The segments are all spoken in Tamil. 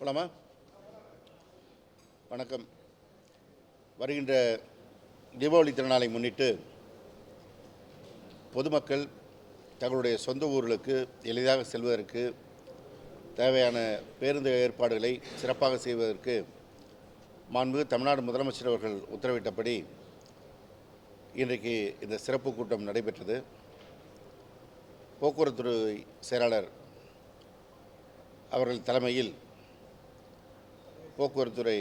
போலாமா? வணக்கம். வருகின்ற தீபாவளி திருநாளை முன்னிட்டு பொதுமக்கள் தங்களுடைய சொந்த ஊர்களுக்கு எளிதாக செல்வதற்கு தேவையான பேருந்து ஏற்பாடுகளை சிறப்பாக செய்வதற்கு மாண்பு தமிழ்நாடு முதலமைச்சர் அவர்கள் உத்தரவிட்டபடி இன்றைக்கு இந்த சிறப்பு கூட்டம் நடைபெற்றது. போக்குவரத்துறை செயலாளர் அவர்கள் தலைமையில் போக்குவரத்துறை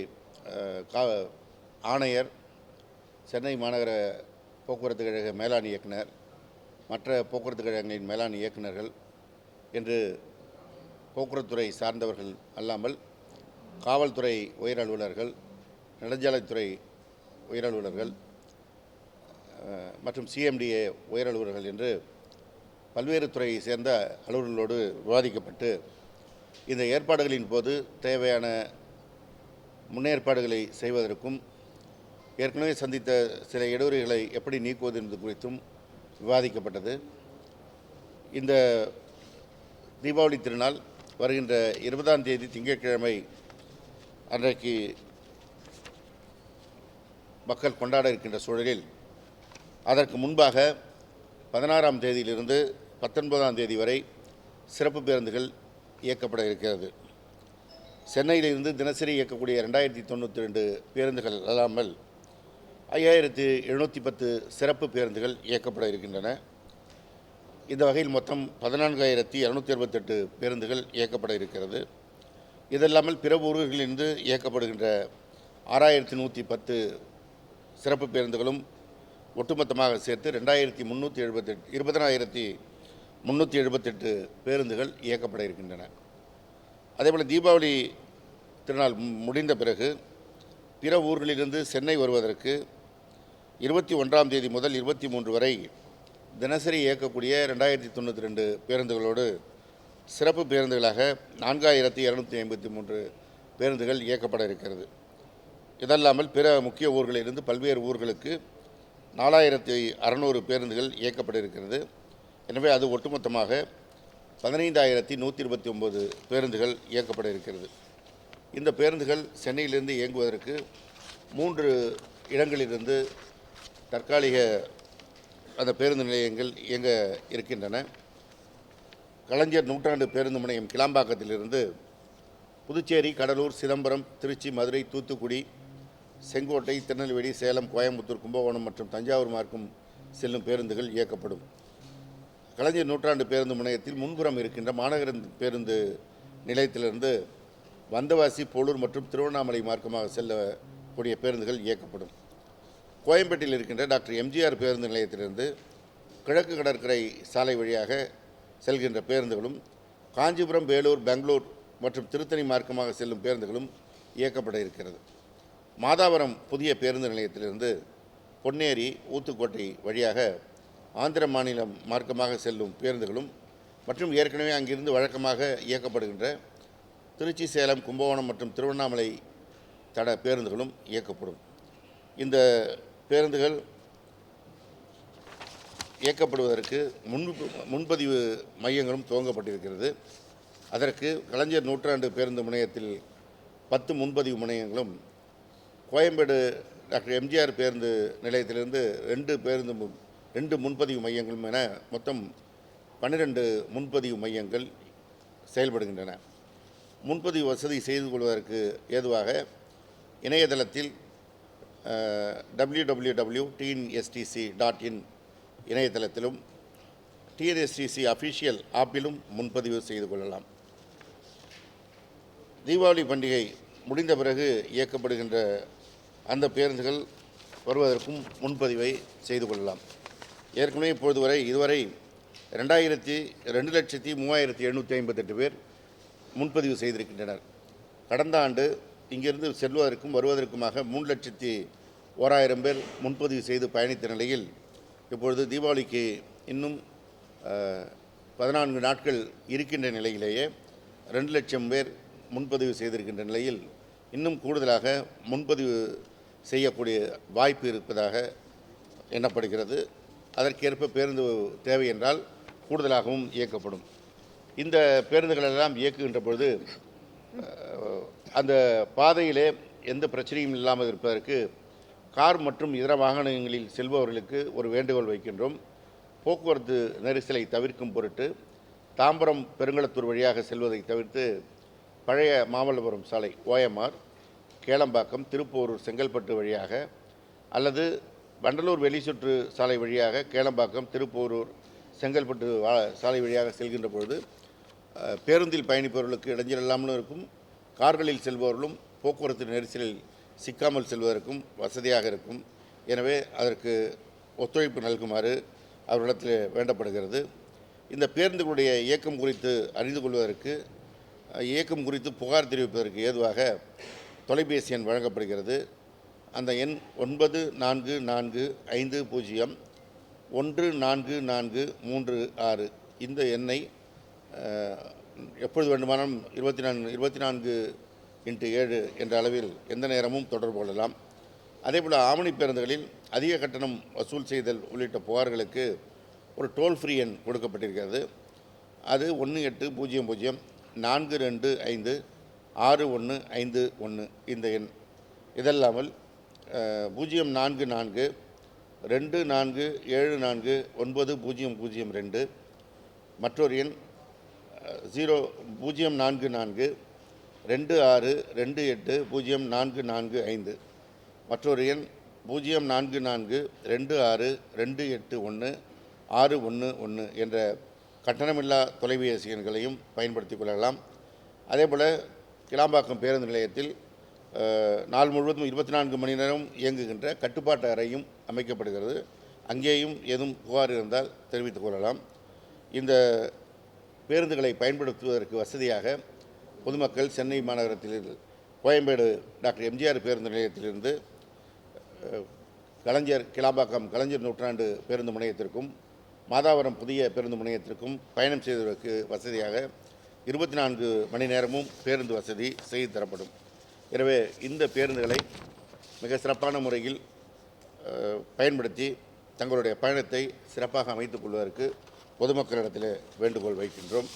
கா ஆணையர் சென்னை மாநகர போக்குவரத்து கழக மேலாண் இயக்குனர் மற்ற போக்குவரத்து கழகங்களின் மேலாண் இயக்குநர்கள் என்று போக்குவரத்துறை சார்ந்தவர்கள் அல்லாமல் காவல்துறை உயர் அலுவலர்கள் நெடுஞ்சாலைத்துறை உயர் அலுவலர்கள் மற்றும் சிஎம்டிஏ உயர் அலுவலர்கள் என்று பல்வேறு துறையை சேர்ந்த அலுவலர்களோடு விவாதிக்கப்பட்டு இந்த ஏற்பாடுகளின் போது தேவையான முன்னேற்பாடுகளை செய்வதற்கும் ஏற்கனவே சந்தித்த சில இடையூறுகளை எப்படி நீக்குவது என்பது குறித்தும் விவாதிக்கப்பட்டது. இந்த தீபாவளி திருநாள் வருகின்ற இருபதாம் தேதி திங்கட்கிழமை அன்றைக்கு மக்கள் கொண்டாட இருக்கின்ற சூழலில் அதற்கு முன்பாக பதினாறாம் தேதியிலிருந்து பத்தொன்பதாம் தேதி வரை சிறப்பு பேருந்துகள் இயக்கப்பட இருக்கிறது. சென்னையிலிருந்து தினசரி இயக்கக்கூடிய ரெண்டாயிரத்தி தொண்ணூற்றி ரெண்டு பேருந்துகள் அல்லாமல் ஐயாயிரத்து எழுநூற்றி பத்து சிறப்பு பேருந்துகள் இயக்கப்பட இருக்கின்றன. இந்த வகையில் மொத்தம் பதினான்காயிரத்தி இரநூத்தி அறுபத்தெட்டு பேருந்துகள் இயக்கப்பட இருக்கிறது. இதல்லாமல் பிற ஊர்களிலிருந்து இயக்கப்படுகின்ற ஆறாயிரத்தி நூற்றி பத்து சிறப்பு பேருந்துகளும் ஒட்டுமொத்தமாக சேர்த்து ரெண்டாயிரத்தி முந்நூற்றி எழுபத்தெட்டு இருபதனாயிரத்தி முந்நூற்றி எழுபத்தெட்டு பேருந்துகள் இயக்கப்பட இருக்கின்றன. அதேபோல் தீபாவளி திருநாள் முடிந்த பிறகு பிற ஊர்களிலிருந்து சென்னை வருவதற்கு இருபத்தி ஒன்றாம் தேதி முதல் இருபத்தி மூன்று வரை தினசரி இயக்கக்கூடிய ரெண்டாயிரத்தி தொண்ணூற்றி ரெண்டு பேருந்துகளோடு சிறப்பு பேருந்துகளாக நான்காயிரத்தி இரநூத்தி ஐம்பத்தி மூன்று பேருந்துகள் இயக்கப்பட இருக்கிறது. இதல்லாமல் பிற முக்கிய ஊர்களிலிருந்து பல்வேறு ஊர்களுக்கு நாலாயிரத்தி அறநூறு பேருந்துகள் இயக்கப்பட இருக்கிறது. எனவே அது ஒட்டுமொத்தமாக பதினைந்தாயிரத்தி நூற்றி இருபத்தி ஒம்பது பேருந்துகள் இயக்கப்பட இருக்கிறது. இந்த பேருந்துகள் சென்னையிலிருந்து இயங்குவதற்கு மூன்று இடங்களிலிருந்து தற்காலிக அந்த பேருந்து நிலையங்கள் இயங்க இருக்கின்றன. கலைஞர் நூற்றாண்டு பேருந்து முனையம் கிளாம்பாக்கத்திலிருந்து புதுச்சேரி கடலூர் சிதம்பரம் திருச்சி மதுரை தூத்துக்குடி செங்கோட்டை திருநெல்வேலி சேலம் கோயம்புத்தூர் கும்பகோணம் மற்றும் தஞ்சாவூர் மார்க்கும் செல்லும் பேருந்துகள் இயக்கப்படும். கலைஞர் நூற்றாண்டு பேருந்து முனையத்தில் முன்புறம் இருக்கின்ற மாநகர பேருந்து நிலையத்திலிருந்து வந்தவாசி போலூர் மற்றும் திருவண்ணாமலை மார்க்கமாக செல்லக்கூடிய பேருந்துகள் இயக்கப்படும். கோயம்பேட்டில் இருக்கின்ற டாக்டர் எம்ஜிஆர் பேருந்து நிலையத்திலிருந்து கிழக்கு கடற்கரை சாலை வழியாக செல்கின்ற பேருந்துகளும் காஞ்சிபுரம் வேலூர் பெங்களூர் மற்றும் திருத்தணி மார்க்கமாக செல்லும் பேருந்துகளும் இயக்கப்பட இருக்கிறது. மாதாவரம் புதிய பேருந்து நிலையத்திலிருந்து பொன்னேரி ஊத்துக்கோட்டை வழியாக ஆந்திர மாநிலம் மார்க்கமாக செல்லும் பேருந்துகளும் மற்றும் ஏற்கனவே அங்கிருந்து வழக்கமாக இயக்கப்படுகின்ற திருச்சி சேலம் கும்பகோணம் மற்றும் திருவண்ணாமலை தட பேருந்துகளும் இயக்கப்படும். இந்த பேருந்துகள் இயக்கப்படுவதற்கு முன் முன்பதிவு மையங்களும் துவங்கப்பட்டிருக்கிறது. அதற்கு கலைஞர் நூற்றாண்டு பேருந்து முனையத்தில் பத்து முன்பதிவு முனையங்களும் கோயம்பேடு டாக்டர் எம்ஜிஆர் பேருந்து நிலையத்திலிருந்து ரெண்டு பேருந்து ரெண்டு முன்பதிவு மையங்களும் என மொத்தம் பன்னிரெண்டு முன்பதிவு மையங்கள் செயல்படுகின்றன. முன்பதிவு வசதி செய்து கொள்வதற்கு ஏதுவாக இணையதளத்தில் W W W T N S T C dot in இணையதளத்திலும் T N S T C official ஆப்பிலும் முன்பதிவு செய்து கொள்ளலாம். தீபாவளி பண்டிகை முடிந்த பிறகு இயக்கப்படுகின்ற அந்த பேருந்துகள் வருவதற்கும் முன்பதிவை செய்து கொள்ளலாம். ஏற்கனவே இப்பொழுது வரை இதுவரை ரெண்டாயிரத்தி ரெண்டு லட்சத்தி மூவாயிரத்தி எழுநூற்றி ஐம்பத்தெட்டு பேர் முன்பதிவு செய்திருக்கின்றனர். கடந்த ஆண்டு இங்கிருந்து செல்வதற்கும் வருவதற்குமாக மூணு லட்சத்தி ஓராயிரம் பேர் முன்பதிவு செய்து பயணித்த நிலையில் இப்பொழுது தீபாவளிக்கு இன்னும் பதினான்கு நாட்கள் இருக்கின்ற நிலையிலேயே ரெண்டு லட்சம் பேர் முன்பதிவு செய்திருக்கின்ற நிலையில் இன்னும் கூடுதலாக முன்பதிவு செய்யக்கூடிய வாய்ப்பு இருப்பதாக எண்ணப்படுகிறது. அதற்கேற்ப பேருந்து தேவை என்றால் கூடுதலாகவும் இயக்கப்படும். இந்த பேருந்துகள் எல்லாம் இயக்குகின்ற பொழுது அந்த பாதையிலே எந்த பிரச்சனையும் இல்லாமல் இருப்பதற்கு கார் மற்றும் இதர வாகனங்களில் செல்பவர்களுக்கு ஒரு வேண்டுகோள் வைக்கின்றோம். போக்குவரத்து நெரிசலை தவிர்க்கும் பொருட்டு தாம்பரம் பெருங்களத்தூர் வழியாக செல்வதை தவிர்த்து பழைய மாமல்லபுரம் சாலை ஓஎம்ஆர் கேளம்பாக்கம் திருப்போரூர் செங்கல்பட்டு வழியாக அல்லது வண்டலூர் வெளிச்சுற்று சாலை வழியாக கேளம்பாக்கம் திருப்போரூர் செங்கல்பட்டு வா- சாலை வழியாக செல்கின்ற பொழுது பேருந்தில் பயணிப்பவர்களுக்கு இடைஞ்சல் இல்லாமலும் இருக்கும் கார்களில் செல்பவர்களும் போக்குவரத்து நெரிசலில் சிக்காமல் செல்வதற்கும் வசதியாக இருக்கும். எனவே அதற்கு ஒத்துழைப்பு நல்குமாறு அவர்களிடத்தில் வேண்டப்படுகிறது. இந்த பேருந்துகளுடைய இயக்கம் குறித்து அறிந்து கொள்வதற்கு இயக்கம் குறித்து புகார் தெரிவிப்பதற்கு ஏதுவாக தொலைபேசி எண் வழங்கப்படுகிறது. அந்த எண் ஒன்பது நான்கு நான்கு ஐந்து பூஜ்ஜியம் ஒன்று நான்கு நான்கு மூன்று ஆறு. இந்த எண்ணை எப்பொழுது வேண்டுமானாலும் இருபத்தி நான்கு இருபத்தி நான்கு இன்ட்டு ஏழு என்ற அளவில் எந்த நேரமும் தொடர்பு கொள்ளலாம். அதேபோல் ஆவணி பேருந்துகளில் அதிக கட்டணம் வசூல் செய்தல் உள்ளிட்ட புகார்களுக்கு ஒரு டோல் ஃப்ரீ எண் கொடுக்கப்பட்டிருக்கிறது. அது ஒன்று எட்டு பூஜ்ஜியம் பூஜ்ஜியம் நான்கு ரெண்டு ஐந்து ஆறு ஒன்று ஐந்து ஒன்று இந்த எண். இதல்லாமல் பூஜ்ஜியம் நான்கு நான்கு ரெண்டு நான்கு ஏழு நான்கு ஒன்பது பூஜ்ஜியம் பூஜ்ஜியம் ரெண்டு மற்றொரு எண் ஜீரோ பூஜ்ஜியம் நான்கு நான்கு ரெண்டு ஆறு ரெண்டு எட்டு பூஜ்ஜியம் நான்கு நான்கு ஐந்து மற்றொரு எண் பூஜ்ஜியம் நான்கு நான்கு ரெண்டு ஆறு ரெண்டு எட்டு ஒன்று ஆறு ஒன்று ஒன்று என்ற கட்டணமில்லா தொலைபேசி எண்களையும் பயன்படுத்திக் கொள்ளலாம். அதேபோல் கிளாம்பாக்கம் பேருந்து நிலையத்தில் நாள் முழுவதும் இருபத்தி நான்கு மணி நேரம் இயங்குகின்ற கட்டுப்பாட்டு அறையும் அமைக்கப்படுகிறது. அங்கேயும் ஏதும் புகார் இருந்தால் தெரிவித்துக் கொள்ளலாம். இந்த பேருந்துகளை பயன்படுத்துவதற்கு வசதியாக பொதுமக்கள் சென்னை மாநகரத்தில் கோயம்பேடு டாக்டர் எம்ஜிஆர் பேருந்து நிலையத்திலிருந்து கலைஞர் கிளாம்பாக்கம் கலைஞர் நூற்றாண்டு பேருந்து முனையத்திற்கும் மாதாவரம் புதிய பேருந்து முனையத்திற்கும் பயணம் செய்வதற்கு வசதியாக இருபத்தி நான்கு மணி நேரமும் பேருந்து வசதி செய்து தரப்படும். எனவே இந்த பேருந்துகளை மிக சிறப்பான முறையில் பயன்படுத்தி தங்களுடைய பயணத்தை சிறப்பாக அமைத்துக் கொள்வதற்கு பொதுமக்களிடத்தில் வேண்டுகோள் வைக்கின்றோம்.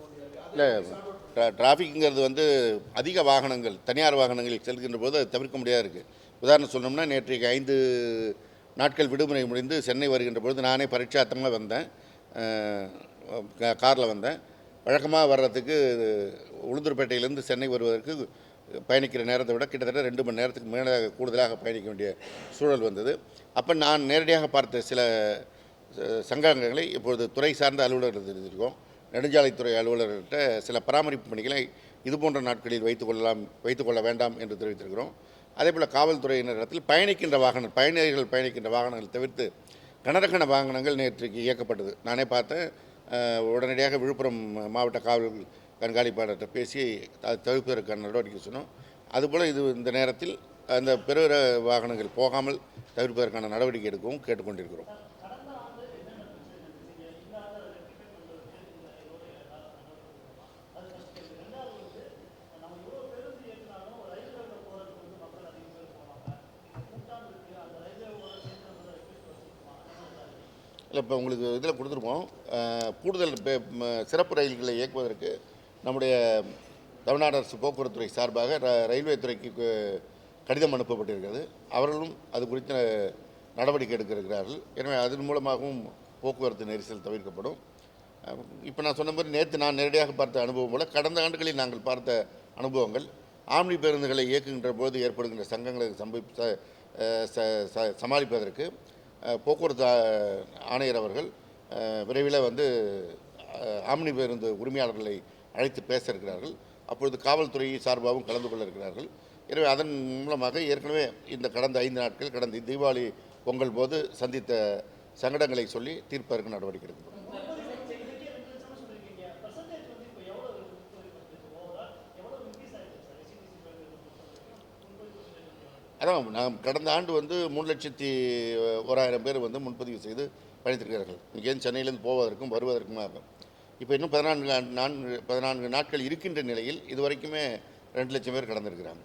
முடியாது. இல்லை ட்ரா டிராஃபிக்ங்கிறது வந்து அதிக வாகனங்கள் தனியார் வாகனங்களில் செல்கின்ற போது அது தவிர்க்க முடியாது இருக்குது உதாரணம் சொன்னோம்னா நேற்றைக்கு ஐந்து நாட்கள் விடுமுறை முடிந்து சென்னை வருகின்ற பொழுது நானே பரீட்சாத்தமாக வந்தேன். காரில் வந்தேன். வழக்கமாக வர்றதுக்கு உளுந்தூர்பேட்டையிலேருந்து சென்னை வருவதற்கு பயணிக்கிற நேரத்தை விட கிட்டத்தட்ட ரெண்டு மணி நேரத்துக்கு மேலாக கூடுதலாக பயணிக்க வேண்டிய சூழல் வந்தது. அப்போ நான் நேரடியாக பார்த்த சில ச- சங்கங்களை இப்பொழுது துறை சார்ந்த அலுவலர்கள் தெரிஞ்சிருக்கோம் நெடுஞ்சாலைத்துறை அலுவலர்கிட்ட சில பராமரிப்பு பணிகளை இது போன்ற நாட்களில் வைத்துக்கொள்ளலாம் வைத்துக்கொள்ள வேண்டாம் என்று தெரிவித்திருக்கிறோம். அதே போல் காவல்துறையினரிடத்தில் பயணிக்கின்ற வாகனம் பயணிகள் பயணிக்கின்ற வாகனங்கள் தவிர்த்து கனரகன வாகனங்கள் நேற்றுக்கு இயக்கப்பட்டது. நானே பார்த்தேன். உடனடியாக விழுப்புரம் மாவட்ட காவல் கண்காணிப்பாளர்கிட்ட பேசி அதை தவிர்ப்பதற்கான நடவடிக்கை சொன்னோம். அதுபோல் இது இந்த நேரத்தில் அந்த பிற வாகனங்கள் போகாமல் தவிர்ப்பதற்கான நடவடிக்கை எடுக்கவும் கேட்டுக்கொண்டிருக்கிறோம். இப்போ உங்களுக்கு இதில் கொடுத்துருப்போம் கூடுதல் பே- சிறப்பு ரயில்களை இயக்குவதற்கு நம்முடைய தமிழ்நாடு அரசு போக்குவரத்துறை சார்பாக ர- ரயில்வே துறைக்கு கடிதம் அனுப்பப்பட்டிருக்கிறது. அவர்களும் அது குறித்த நடவடிக்கை எடுக்கிறார்கள் எனவே அதன் மூலமாகவும் போக்குவரத்து நெரிசல் தவிர்க்கப்படும். இப்போ நான் சொன்ன மாதிரி நேற்று நான் நேரடியாக பார்த்த அனுபவம் போல கடந்த ஆண்டுகளில் நாங்கள் பார்த்த அனுபவங்கள் ஆம்னி பேருந்துகளை இயக்குகின்ற போது ஏற்படுகின்ற சங்கங்களை சம்பி ச- ச- ச- சமாளிப்பதற்கு போக்குவரத்து ஆணையர் அவர்கள் விரைவில் வந்து ஆம்னி பேருந்து உரிமையாளர்களை அழைத்து பேச இருக்கிறார்கள். அப்பொழுது காவல்துறை சார்பாகவும் கலந்து கொள்ள இருக்கிறார்கள். எனவே அதன் மூலமாக ஏற்கனவே இந்த கடந்த ஐந்து நாட்கள் கடந்த தீபாவளி பொங்கல் போது சந்தித்த சங்கடங்களை சொல்லி தீர்ப்பதற்கு நடவடிக்கை எடுக்கப்படும் அதான் நாம் கடந்த ஆண்டு வந்து மூணு லட்சத்தி ஓராயிரம் பேர் வந்து முன்பதிவு செய்து பயணித்திருக்கிறார்கள். இங்கேருந்து சென்னையிலேருந்து போவதற்கும் வருவதற்குமாக இப்போ இன்னும் பதினான்கு நான்கு பதினான்கு நாட்கள் இருக்கின்ற நிலையில் இதுவரைக்குமே ரெண்டு லட்சம் பேர் கடந்திருக்கிறாங்க.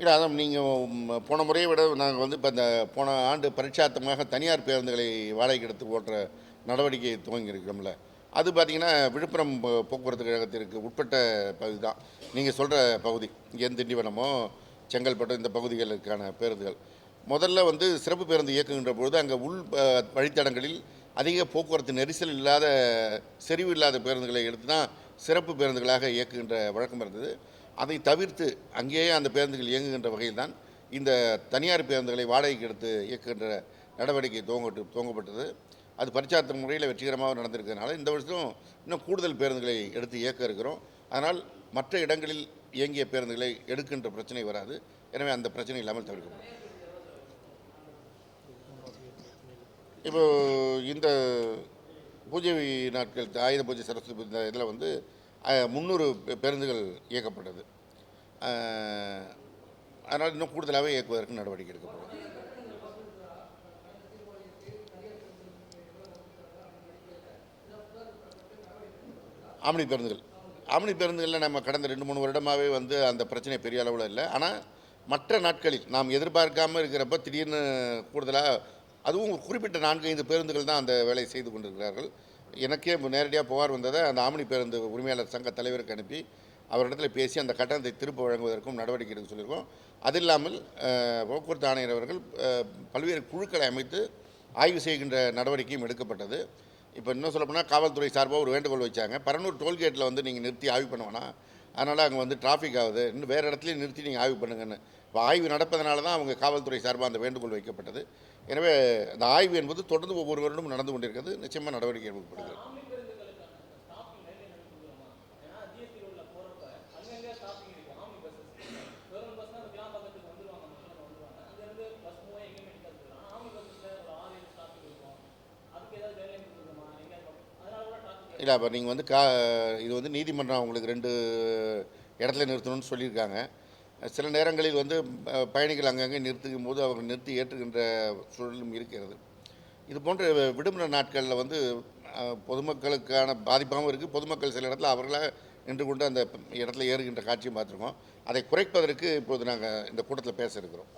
இல்லை அதான் நீங்கள் போன முறையை விட நாங்கள் வந்து இப்போ இந்த போன ஆண்டு பரீட்சார்த்தமாக தனியார் பேருந்துகளை வாடகைக்கு எடுத்து ஓட்டுற நடவடிக்கை துவங்கி இருக்கிறோம்ல அது பார்த்திங்கன்னா விழுப்புரம் போக்குவரத்து கழகத்திற்கு உட்பட்ட பகுதி தான். நீங்கள் சொல்கிற பகுதி இங்கேருந்து திண்டிவனமோ செங்கல்பட்டு இந்த பகுதிகளுக்கான பேருந்துகள். முதல்ல வந்து சிறப்பு பேருந்து இயக்குகின்ற பொழுது அங்கே உள் வழித்தடங்களில் அதிக போக்குவரத்து நெரிசல் இல்லாத செறிவு இல்லாத பேருந்துகளை எடுத்து தான் சிறப்பு பேருந்துகளாக இயக்குகின்ற வழக்கம் இருந்தது. அதை தவிர்த்து அங்கேயே அந்த பேருந்துகள் இயங்குகின்ற வகையில் தான் இந்த தனியார் பேருந்துகளை வாடகைக்கு எடுத்து இயக்குகின்ற நடவடிக்கை துவங்கட்டு துவங்கப்பட்டது. அது பரிச்சார்த்த முறையில் வெற்றிகரமாக நடந்திருக்கிறதுனால இந்த வருஷம் இன்னும் கூடுதல் பேருந்துகளை எடுத்து இயக்க இருக்கிறோம். அதனால் மற்ற இடங்களில் இயங்கிய பேருந்துகளை எடுக்கின்ற பிரச்சனை வராது. எனவே அந்த பிரச்சனை இல்லாமல் தவிர்க்கப்படும். இப்போ இந்த பூஜை நாட்கள் ஆயுத பூஜை சரஸ்வதி பூஜை இந்த இதில் வந்து முந்நூறு பேருந்துகள் இயக்கப்பட்டது. அதனால் இன்னும் கூடுதலாகவே இயக்குவதற்கு நடவடிக்கை எடுக்கப்படும். ஆம்னி பேருந்துகள். ஆம்னி பேருந்துகளில் நம்ம கடந்த ரெண்டு மூணு வருடமாகவே வந்து அந்த பிரச்சனை பெரிய அளவில் இல்லை. ஆனால் மற்ற நாட்களில் நாம் எதிர்பார்க்காமல் இருக்கிறப்ப திடீர்னு கூடுதலாக அதுவும் குறிப்பிட்ட நான்கு ஐந்து பேருந்துகள் தான் அந்த வேலையை செய்து கொண்டிருக்கிறார்கள். எனக்கே நேரடியாக புகார் வந்ததை அந்த ஆம்னி பேருந்து உரிமையாளர் சங்க தலைவருக்கு அனுப்பி அவரிடத்தில் பேசி அந்த கட்டணத்தை திருப்ப வழங்குவதற்கும் நடவடிக்கை எடுக்க சொல்லியிருக்கோம். அது இல்லாமல் போக்குவரத்து ஆணையர் அவர்கள் பல்வேறு குழுக்களை அமைத்து ஆய்வு செய்கின்ற நடவடிக்கையும் எடுக்கப்பட்டது. இப்போ இன்னும் சொல்லப்போனால் காவல்துறை சார்பாக ஒரு வேண்டுகோள் வச்சாங்க. பரநூர் டோல்கேட்டில் வந்து நீங்கள் நிறுத்தி ஆய்வு பண்ண வேணாம். அதனால் அங்கே வந்து டிராஃபிக் ஆகுது. இன்னும் வேறு இடத்துலையும் நிறுத்தி நீங்கள் ஆய்வு பண்ணுங்கன்னு. இப்போ ஆய்வு நடப்பதனால தான் அவங்க காவல்துறை சார்பாக அந்த வேண்டுகோள் வைக்கப்பட்டது. எனவே அந்த ஆய்வு என்பது தொடர்ந்து ஒவ்வொரு வருடமும் நடந்து கொண்டிருக்கிறது. நிச்சயமாக நடவடிக்கை எடுக்கப்படுகிறது. இல்லை அப்போ நீங்கள் வந்து கா இது வந்து நீதிமன்றம் அவங்களுக்கு ரெண்டு இடத்துல நிறுத்தணும்னு சொல்லியிருக்காங்க. சில நேரங்களில் வந்து பயணிகள் அங்கங்கே நிறுத்துக்கும் போது அவர்கள் நிறுத்தி ஏற்றுகின்ற சூழலும் இருக்கிறது. இது போன்ற விடுமுறை நாட்களில் வந்து பொதுமக்களுக்கான பாதிப்பாகவும் இருக்குது பொதுமக்கள் சில இடத்துல அவர்களாக நின்று கொண்டு அந்த இடத்துல ஏறுகின்ற காட்சியும் பார்த்துருக்கோம். அதை குறைப்பதற்கு இப்போது நாங்கள் இந்த கூட்டத்தில் பேச இருக்கிறோம்.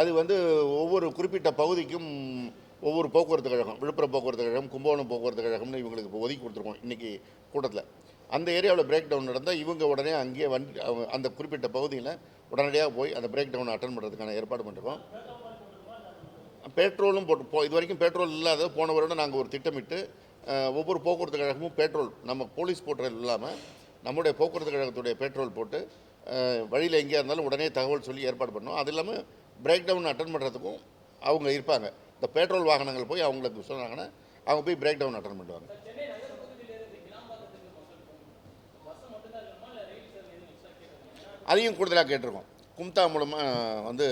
அது வந்து ஒவ்வொரு குறிப்பிட்ட பகுதிக்கும் ஒவ்வொரு போக்குவரத்து கழகம் விழுப்புரம் போக்குவரத்து கழகம் கும்பகோணம் போக்குவரத்து கழகம்னு இவங்களுக்கு இப்போ ஒதுக்கி கொடுத்துருக்கோம் இன்றைக்கி கூட்டத்தில். அந்த ஏரியாவில் பிரேக் டவுன் நடந்தால் இவங்க உடனே அங்கேயே வண்டி அவங்க அந்த குறிப்பிட்ட பகுதியில் உடனடியாக போய் அந்த பிரேக் டவுன் அட்டன் பண்ணுறதுக்கான ஏற்பாடு பண்ணிருக்கோம். பெட்ரோலும் போட்டு போ இது வரைக்கும் பெட்ரோல் இல்லாத போன வருடம் நாங்கள் ஒரு திட்டமிட்டு ஒவ்வொரு போக்குவரத்து கழகமும் பெட்ரோல் நம்ம போலீஸ் போட்டுறது இல்லாமல் நம்முடைய போக்குவரத்து கழகத்துடைய பெட்ரோல் போட்டு வழியில் எங்கேயா இருந்தாலும் உடனே தகவல் சொல்லி ஏற்பாடு பண்ணோம். அது இல்லாமல் பிரேக் டவுன் அட்டன் பண்ணுறதுக்கும் அவங்க இருப்பாங்க. இந்த பெட்ரோல் வாகனங்கள் போய் அவங்களுக்கு சொன்னாங்கன்னா அவங்க போய் பிரேக் டவுன் அட்டன் பண்ணுவாங்க சென்னை நகர பகுதியில இருந்து கிளாம்பாக்கத்துக்கு மக்கள் போகணும் பஸ் மட்டும்தான் இருக்குமா இல்லை ரயில் சேவை எதுவும் எக்ஸ்ட்ரா கேட்குறீங்க அதையும் கூடுதலாக கேட்டிருக்கோம். கும்தா மூலமாக வந்து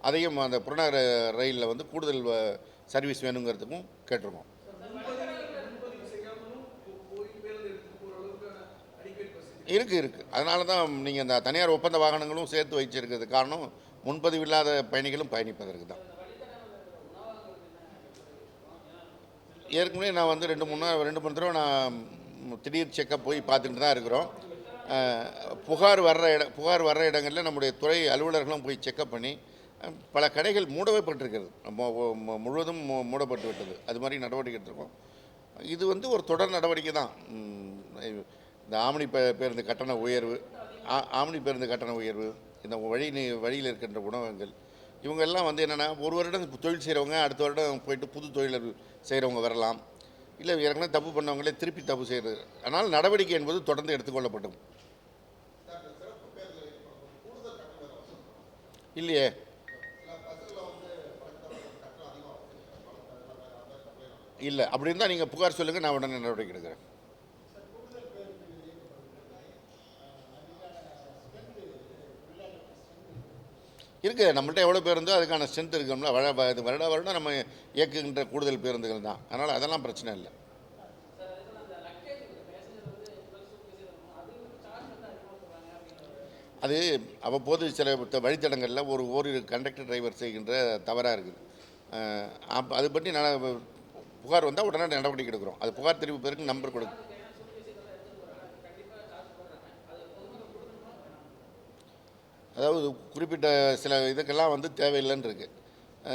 அதையும் அந்த புறநகர ரயிலில் வந்து கூடுதல் வ- சர்வீஸ் வேணுங்கிறதுக்கும் கேட்டிருக்கோம். இருக்குது இருக்குது அதனால தான் நீங்கள் இந்த தனியார் ஒப்பந்த வாகனங்களும் சேர்த்து வச்சிருக்கிறது காரணம் முன்பதிவு இல்லாத பயணிகளும் பயணிப்பதற்கு தான். ஏற்கனவே நான் வந்து ரெண்டு மூணு நாள் ரெண்டு மூணு தடவை நான் திடீர் செக்கப் போய் பார்த்துட்டு தான் இருக்கிறோம். புகார் வர்ற இட புகார் வர்ற இடங்களில் நம்முடைய துறை அலுவலர்களும் போய் செக்கப் பண்ணி பல கடைகள் மூடவே பட்டிருக்கிறது முழுவதும் மூ- மூடப்பட்டு விட்டது. அது மாதிரி நடவடிக்கை எடுத்திருக்கோம். இது வந்து ஒரு தொடர் நடவடிக்கை தான். இந்த ஆம்னி பே பேருந்து கட்டண உயர்வு ஆ- ஆம்னி பேருந்து கட்டண உயர்வு இந்த வழி வழியில் இருக்கின்ற உணவகங்கள் இவங்கெல்லாம் வந்து என்னென்னா ஒரு வருடம் தொழில் செய்கிறவங்க அடுத்த வருடம் போயிட்டு புது தொழில் செய்கிறவங்க வரலாம். இல்லை ஏற்கனவே தப்பு பண்ணவங்களே திருப்பி தப்பு செய்கிறது ஆனால் நடவடிக்கை என்பது தொடர்ந்து எடுத்துக்கொள்ளப்படும் இல்லையே? இல்லை. அப்படி இருந்தால் நீங்கள் புகார் சொல்லுங்கள் நான் உடனே நடவடிக்கை எடுக்கிறேன். இருக்குது நம்மள்ட்ட எவ்வளோ பேருந்தோ அதுக்கான ஸ்ட்ரென்த் இருக்கணும்ல வர வருட வருடம் நம்ம இயக்குகின்ற கூடுதல் பேருந்துகள் தான். அதனால் அதெல்லாம் பிரச்சனை இல்லை சார் அதே போல் அந்த லக்கேஜ் பேசஞ்சர் வந்து அது அவ்வப்போது சில வழித்தடங்களில் ஒரு ஓரிரு கண்டக்டர் டிரைவர் செய்கின்ற தவறாக இருக்குது. அஹ் அது பற்றி நான் புகார் வந்தால் உடனே நடவடிக்கை எடுக்கிறோம். அது புகார் தெரிவிப்பதற்கு நம்பர் கொடு அதாவது குறிப்பிட்ட சில இதுக்கெல்லாம் வந்து தேவையில்லைன்னு இருக்குது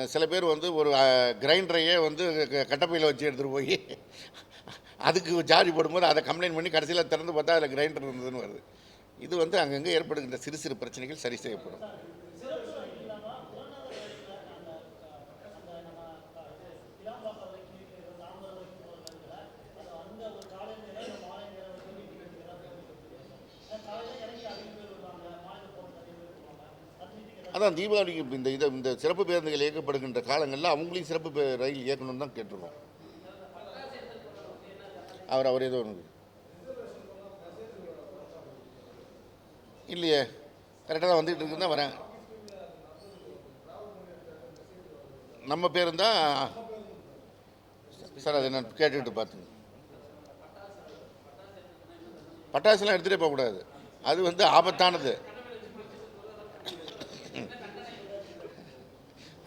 சில பேர் வந்து ஒரு கிரைண்டரையே வந்து க- கட்டப்பையில் வச்சு எடுத்துகிட்டு போய் அதுக்கு சார்ஜ் போடும்போது அதை கம்ப்ளைண்ட் பண்ணி கடைசியில் திறந்து பார்த்தா அதில் கிரைண்டர் இருந்ததுன்னு வருது. இது வந்து அங்கங்கே ஏற்படுகின்ற சிறு சிறு பிரச்சனைகள் சரி செய்யப்படும். அதான் தீபாவளிக்கு இந்த இதை இந்த சிறப்பு பேருந்துகள் இயக்கப்படுகின்ற காலங்களில் அவங்களையும் சிறப்பு ரயில் இயக்கணும்னு தான் கேட்டிருக்கோம். அவர் அவர் ஏதோ ஒன்று இல்லையே. கரெக்டாக தான் வந்துகிட்டு இருக்குன்னு தான் வரேன். நம்ம பேருந்தா சார் அதை நான் கேட்டுக்கிட்டு பார்த்துங்க பட்டாசுலாம் எடுத்துகிட்டே போகக்கூடாது. அது வந்து ஆபத்தானது.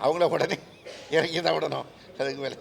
அவங்கள உடனே இறங்கி தான் விடணும். அதுக்கு மேலே.